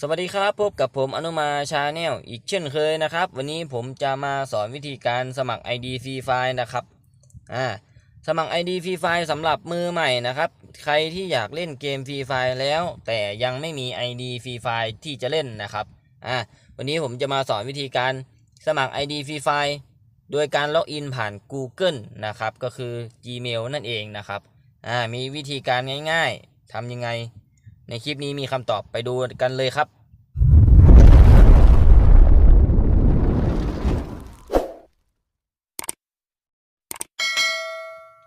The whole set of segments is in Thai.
สวัสดีครับพบกับผมอนุมาชาแนลอีกเช่นเคยนะครับ วันนี้ผมจะมาสอนวิธีการสมัคร ID Free Fire นะครับอ่าสมัคร ID Free Fire สำหรับมือใหม่นะครับ ใครที่อยากเล่นเกม Free Fire แล้ว แต่ยังไม่มี ID Free Fire ที่จะเล่นนะครับอ่าวันนี้ผมจะมาสอนวิธีการสมัคร ID Free Fire โดยการล็อกอินผ่าน Google นะครับก็คือ Gmail นั่นเองนะครับอ่ามีวิธีการง่าย ๆทำยังไง ในคลิปนี้มีคำตอบไปดูกันเลยครับ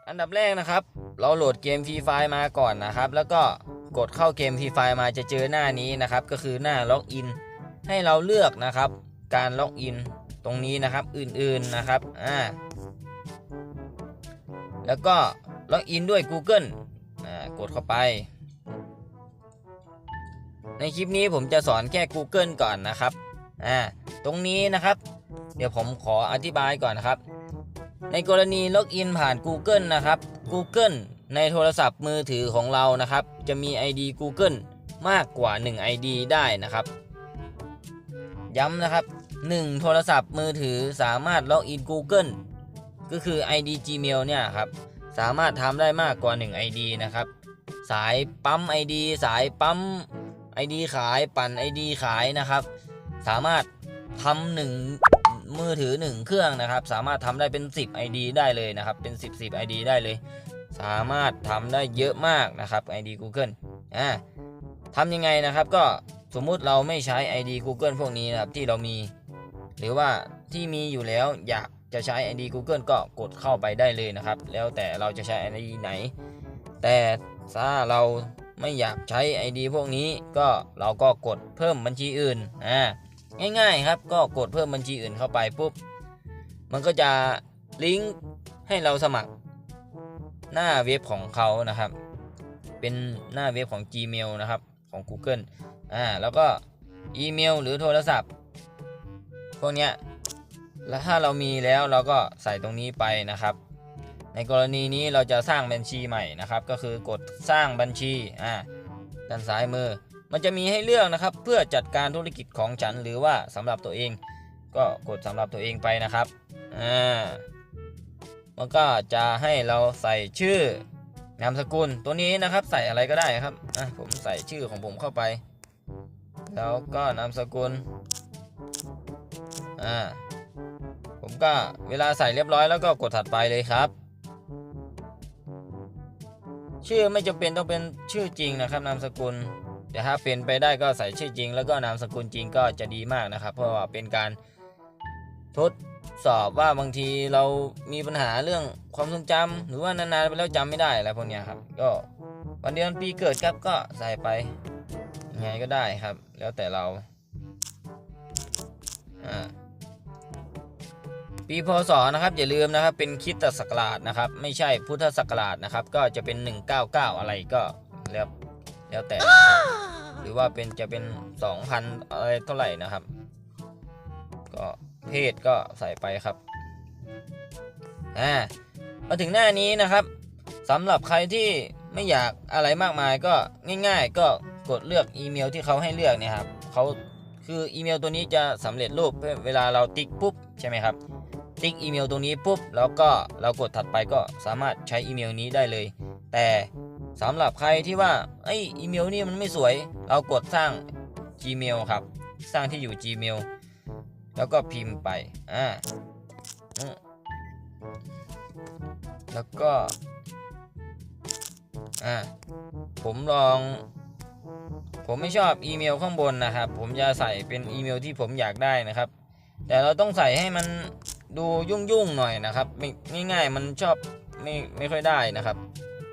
อันดับแรกนะครับ เราโหลดเกม Free Fire มาก่อนนะครับ แล้วก็กดเข้าเกม Free Fire มาจะเจอหน้านี้นะครับ ก็คือหน้าล็อกอิน ให้เราเลือกนะครับ การล็อกอินตรงนี้นะครับอื่นๆนะครับอ่าแล้วก็ล็อกอินด้วย Google อ่ากดเข้าไป ในคลิปนี้ผมจะสอนแค่ Google ก่อนนะครับ อ่า ตรงนี้นะครับ เดี๋ยวผมขออธิบายก่อนนะครับ ในกรณีล็อกอินผ่าน Google นะครับ Google ในโทรศัพท์มือถือของเรานะครับ จะมี ID Google มากกว่า 1 ID ได้นะครับ ย้ำนะครับ 1 โทรศัพท์มือถือสามารถล็อกอิน Google ก็คือ ID Gmail เนี่ยครับ สามารถทำได้มากกว่า 1 ID นะครับ สายปั๊ม ID สายปั๊ม ID ขายปั่น ID ขายนะครับ สามารถทำหนึ่งมือถือ 1 เครื่องนะครับ สามารถทำได้เป็น 10 ID ได้เลยนะครับ เป็น 10 10 ID ได้เลย สามารถทำได้เยอะมากนะครับ ID Google อ่าทำยังไงนะครับ ก็สมมุติเราไม่ใช้ ID Google พวกนี้นะครับที่เรามี หรือว่าที่มีอยู่แล้วอยากจะใช้ ID Google ก็กดเข้าไปได้เลยนะครับ แล้วแต่เราจะใช้ ID ไหน แต่ถ้าเรา ไม่อยากใช้ ID พวกนี้ก็เราก็กดเพิ่มบัญชีอื่นอ่าง่ายๆครับก็กดเพิ่มบัญชีอื่นเข้าไปปุ๊บมันก็จะลิงก์ให้เราสมัครหน้าเว็บของเขานะครับ เป็นหน้าเว็บของ Gmail นะครับของ Google อ่าแล้วก็อีเมลหรือโทรศัพท์ พวกเนี้ยแล้วถ้าเรามีแล้วเราก็ใส่ตรงนี้ไปนะครับ ในกรณีนี้เราจะสร้างบัญชีใหม่นะครับ ก็คือกดสร้างบัญชีอ่าด้านซ้ายมือ มันจะมีให้เลือกนะครับ เพื่อจัดการธุรกิจของฉันหรือว่าสำหรับตัวเอง ก็กดสำหรับตัวเองไปนะครับอ่ามันก็จะให้เราใส่ชื่อนามสกุลตัวนี้นะครับ ใส่อะไรก็ได้ครับอะผมใส่ชื่อของผมเข้าไป แล้วก็นามสกุลอ่าผมก็เวลาใส่เรียบร้อยแล้วก็กดถัดไปเลยครับ ชื่อไม่จำเป็นต้องเป็นชื่อจริงนะครับนามสกุล แต่ถ้าเป็นไปได้ก็ใส่ชื่อจริง แล้วก็นามสกุลจริงก็จะดีมากนะครับ เพราะว่าเป็นการทดสอบว่าบางทีเรามีปัญหาเรื่องความทรงจำหรือว่านานๆไปแล้วจำไม่ได้อะไรพวกนี้ครับ ก็วันเดือนปีเกิดครับก็ใส่ไปยังไงก็ได้ครับ แล้วแต่เราอ่า ปีพศนะครับอย่าลืมนะครับเป็นคิดตศักราชนะครับ ไม่ใช่พุทธศักราชนะครับ ก็จะเป็น 199 อะไรก็แล้วแล้วแต่ หรือว่าเป็นจะเป็น 2,000 อะไรเท่าไหร่นะครับ ก็เพศก็ใส่ไปครับอ่ามาถึงหน้านี้นะครับสำหรับใครที่ไม่อยากอะไรมากมายก็ง่าย ๆ ก็กดเลือกอีเมลที่เขาให้เลือกเนี่ยครับเขาคืออีเมลตัวนี้จะสำเร็จรูปเวลาเราติ๊กปุ๊บใช่ไหมครับ ติ๊กอีเมลตรงนี้ปุ๊บแล้วก็เรากดถัดไปก็สามารถใช้อีเมลนี้ได้เลย แต่สำหรับใครที่ว่าไออีเมลนี่มันไม่สวย เรากดสร้าง Gmail ครับ สร้างที่อยู่ Gmail แล้วก็พิมพ์ไปอ่าแล้วก็อ่าผมลอง ผมไม่ชอบอีเมลข้างบนนะครับ ผมจะใส่เป็นอีเมลที่ผมอยากได้นะครับ แต่เราต้องใส่ให้มัน ดูยุ่งๆหน่อยนะครับไม่ง่ายๆมันชอบไม่ไม่ค่อยได้นะครับ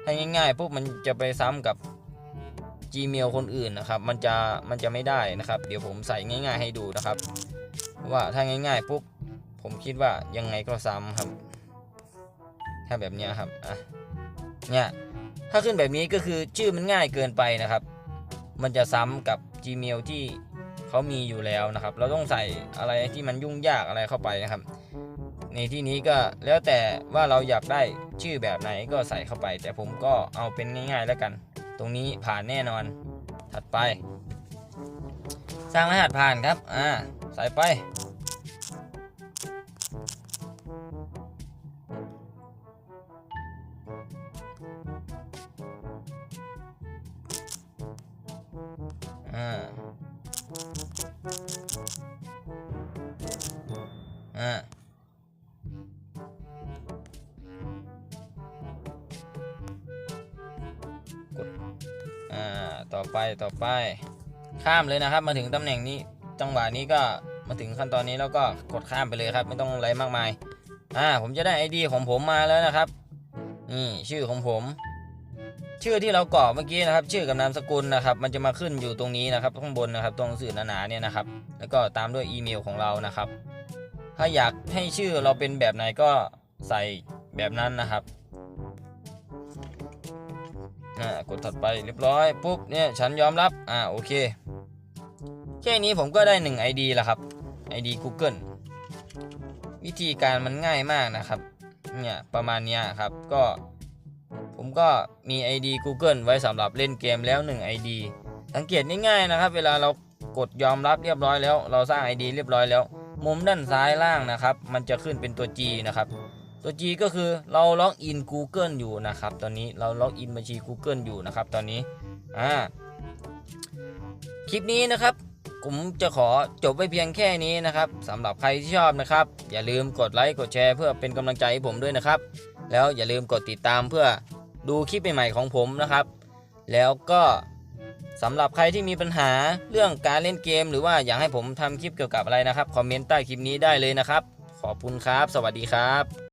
ถ้าง่ายๆปุ๊บมันจะไปซ้ำกับ Gmail คนอื่นนะครับ มันจะมันจะไม่ได้นะครับ เดี๋ยวผมใส่ง่าย ๆ ให้ดูนะครับ ว่าถ้าง่ายๆปุ๊บผมคิดว่ายังไงก็ซ้ำครับ ถ้าแบบนี้ครับอะเนี่ยถ้าขึ้นแบบนี้ก็คือชื่อมันง่ายเกินไปนะครับ มันจะซ้ำกับ Gmail ที่เขามีอยู่แล้วนะครับ เราต้องใส่อะไรที่มันยุ่งยากอะไรเข้าไปนะครับ ในที่นี้ก็แล้วแต่ว่าเราอยากได้ชื่อแบบไหนก็ใส่เข้าไป แต่ผมก็เอาเป็นง่าย ๆ แล้วกัน ตรงนี้ผ่านแน่นอน ถัดไป สร้างรหัสผ่านครับ อ่า ใส่ไป ต่อไปต่อไป ข้ามเลยนะครับ มาถึงตำแหน่งนี้จังหวะนี้ก็มาถึงขั้นตอนนี้แล้วก็กดข้ามไปเลยครับ ไม่ต้องอะไรมากมายอ่าผมจะได้ ID ของผมมาแล้วนะครับนี่ชื่อของผม ชื่อที่เรากรอกเมื่อกี้นะครับ ชื่อกับนามสกุลนะครับ มันจะมาขึ้นอยู่ตรงนี้นะครับข้างบนนะครับ ตรงหนังสื่อหนาๆเนี่ยนะครับ แล้วก็ตามด้วยอีเมลของเรานะครับ ถ้าอยากให้ชื่อเราเป็นแบบไหนก็ใส่แบบนั้นนะครับ อ่ากดถัดไปเรียบร้อยปุ๊บเนี่ยฉันยอมรับอ่าโอเค แค่นี้ผมก็ได้ 1 ID แล้วครับ ID Google วิธีการมันง่ายมากนะครับเนี่ยประมาณเนี้ยครับก็ผมก็มี ID Google ไว้สำหรับเล่นเกมแล้ว 1 ID สังเกตง่ายๆนะครับ เวลาเรากดยอมรับเรียบร้อยแล้ว เราสร้าง ID เรียบร้อยแล้ว มุมด้านซ้ายล่างนะครับ มันจะขึ้นเป็นตัว G นะครับ ตัว G ก็คือเราล็อกอิน Google อยู่นะครับ ตอนนี้เราล็อกอินบัญชี Google อยู่นะครับ ตอนนี้อ่าคลิปนี้นะครับผมจะขอจบไว้เพียงแค่นี้นะครับสำหรับใครที่ชอบนะครับ อย่าลืมกดไลค์กดแชร์เพื่อเป็นกำลังใจให้ผมด้วยนะครับ แล้วอย่าลืมกดติดตามเพื่อดูคลิปใหม่ๆของผมนะครับ แล้วก็สำหรับใครที่มีปัญหาเรื่องการเล่นเกม หรือว่าอยากให้ผมทำคลิปเกี่ยวกับอะไรนะครับคอมเมนต์ใต้คลิปนี้ได้เลยนะครับ ขอบคุณครับ สวัสดีครับ